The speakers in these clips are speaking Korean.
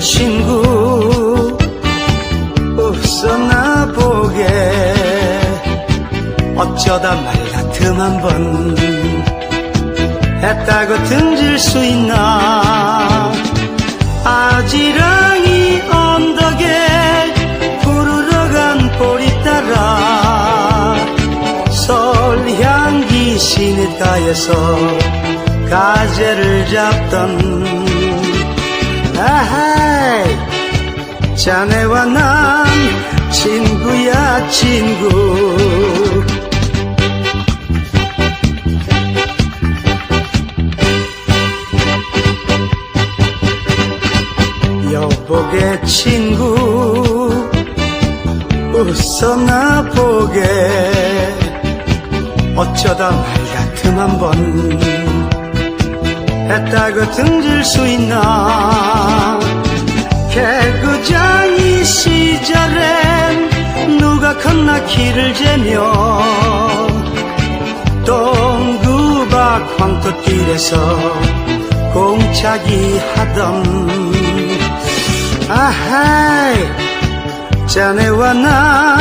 친구 없었나 보게. 어쩌다 말라 틈 한 번 했다고 등질 수 있나. 아지랑이 언덕에 부르러 간 보리 따라 설향기 시내가에서 가재를 잡던 아하. 자네와 난 친구야 친구. 여보게 친구 웃어나 보게. 어쩌다 말 같음 한번 했다고 등질 수 있나 컸나 키를 재며 동구박 황토길에서 공차기 하던 아하이 자네와 난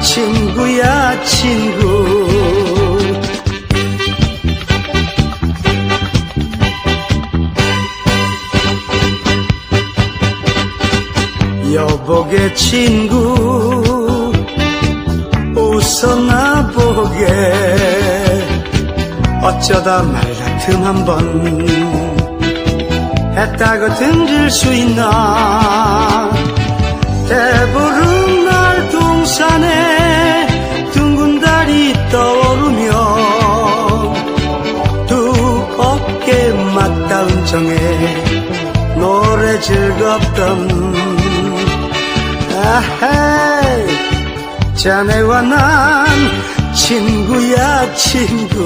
친구야 친구. 여보게 친구 웃어나 보게. 어쩌다 말 같음 한번 했다고 등질 수 있나. 대보름 날 동산에 둥근 달이 떠오르며 두 어깨 맞닿은 정에 노래 즐겁던 아하이 자네와 난 친구야 친구